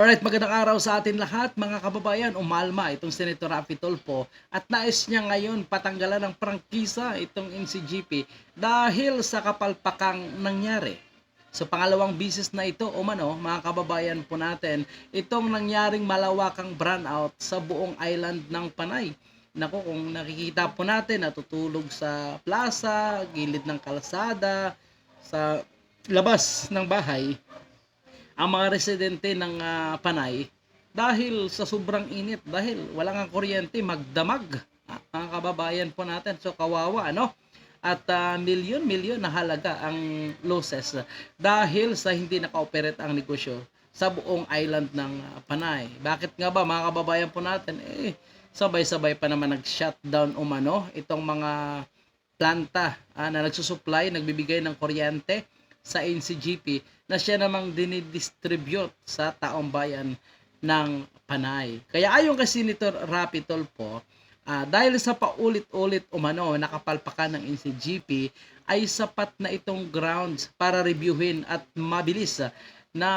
Alright, magandang araw sa atin lahat mga kababayan. Umalma itong Senator Rafi Tolpo at nais niya ngayon patanggalan ng prangkisa itong NCGP dahil sa kapalpakang nangyari. Sa pangalawang bisis na ito, umano, mga kababayan po natin, itong nangyaring malawakang brownout sa buong island ng Panay. Nako, kung nakikita po natin, natutulog sa plaza, gilid ng kalsada, sa labas ng bahay, ang mga residente ng ah, Panay dahil sa sobrang init, dahil wala nga kuryente, magdamag ah, mga kababayan po natin. So kawawa, ano? At ah, milyon-milyon na halaga ang losses dahil sa hindi naka-operate ang negosyo sa buong island ng Panay. Bakit nga ba mga kababayan po natin? Eh, sabay-sabay pa naman nag-shutdown umano itong mga planta ah, na nagsusupply, nagbibigay ng kuryente sa NCGP na siya namang dinidistribute sa taong bayan ng Panay. Kaya ayon kay Senator Rapi Tolpo, ah, dahil sa paulit-ulit umano nakapalpakan ng NCGP ay sapat na itong grounds para reviewin at mabilis na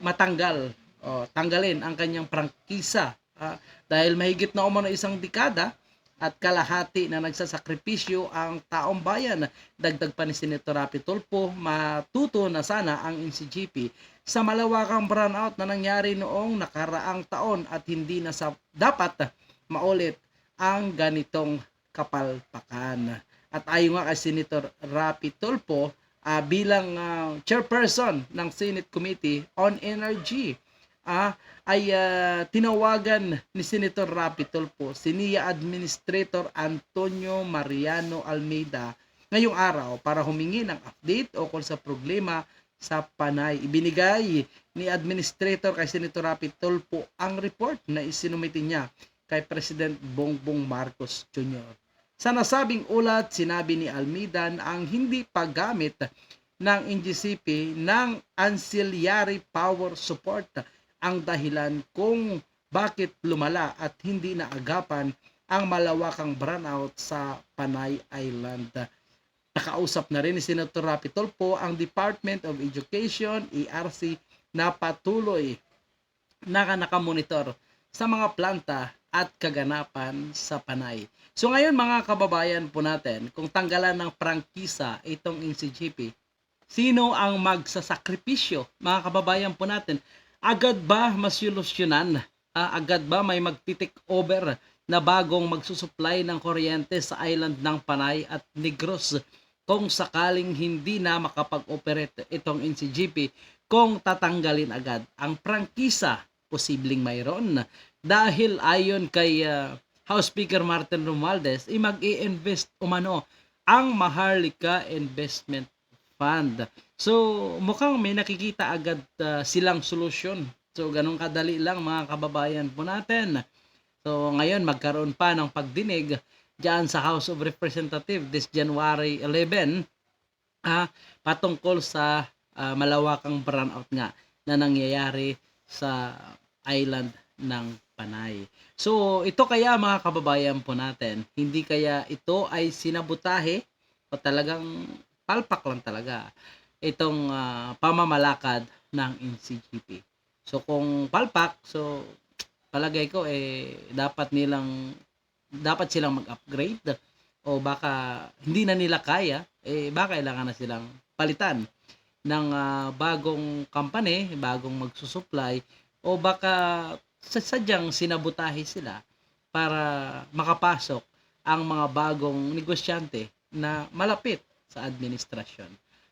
matanggal o tanggalin ang kanyang prangkisa ah, dahil mahigit na umano isang dekada at kalahati na nagsasakripisyo ang taong bayan. Dagdag pa ni Senator Rapi Tulfo, matuto na sana ang NCGP sa malawakang brownout na nangyari noong nakaraang taon at hindi na sa dapat maulit ang ganitong kapalpakan. At ayon nga kay Senator Rapi Tulfo, ah, bilang ah, chairperson ng Senate Committee on Energy, ah, ay ah, tinawagan ni Senator Rapi Tulfo si NIA Administrator Antonio Mariano Almeida ngayong araw para humingi ng update kung sa problema sa Panay. Ibinigay ni Administrator kay Senator Rapi Tulfo ang report na isinumiti niya kay President Bongbong Marcos Jr. Sa nasabing ulat, sinabi ni Almeida ang hindi paggamit ng NGCP ng ancillary power support ang dahilan kung bakit lumala at hindi naagapan ang malawakang brownout sa Panay Island. Nakausap na rin ni Senator Rapi Tulfo ang Department of Education, ERC, na patuloy na nakamonitor sa mga planta at kaganapan sa Panay. So ngayon mga kababayan po natin, kung tanggalan ng prangkisa itong NCGP, sino ang magsasakripisyo? Mga kababayan po natin, agad ba masolusyonan? Ah, agad ba may magtitik over na bagong magsusupply ng kuryente sa island ng Panay at Negros kung sakaling hindi na makapag-operate itong NCGP kung tatanggalin agad ang prangkisa posibleng mayroon dahil ayon kay ah, House Speaker Martin Romualdez i mag-i-invest umano ang Maharlika Investment Fund. So, mukhang may nakikita agad uh, silang solusyon. So, ganun kadali lang mga kababayan po natin. So, ngayon magkaroon pa ng pagdinig diyan sa House of Representatives this January 11 ah, patungkol sa ah, malawakang brownout nga na nangyayari sa island ng Panay. So, ito kaya mga kababayan po natin, hindi kaya ito ay sinabutahe o talagang palpak lang talaga itong ah, pamamalakad ng NCGP. So kung palpak, so palagay ko eh dapat nilang dapat silang mag-upgrade o baka hindi na nila kaya, eh baka kailangan na silang palitan ng ah, bagong company, bagong magsusupply o baka sa- sadyang sinabutahe sila para makapasok ang mga bagong negosyante na malapit sa administrasyon.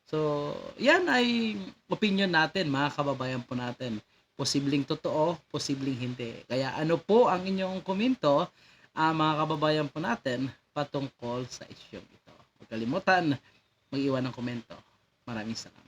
So, yan ay opinion natin, mga kababayan po natin. Posibleng totoo, posibleng hindi. Kaya ano po ang inyong komento, ah, mga kababayan po natin, patungkol sa isyong ito. Huwag kalimutan, mag-iwan ng komento. Maraming salamat.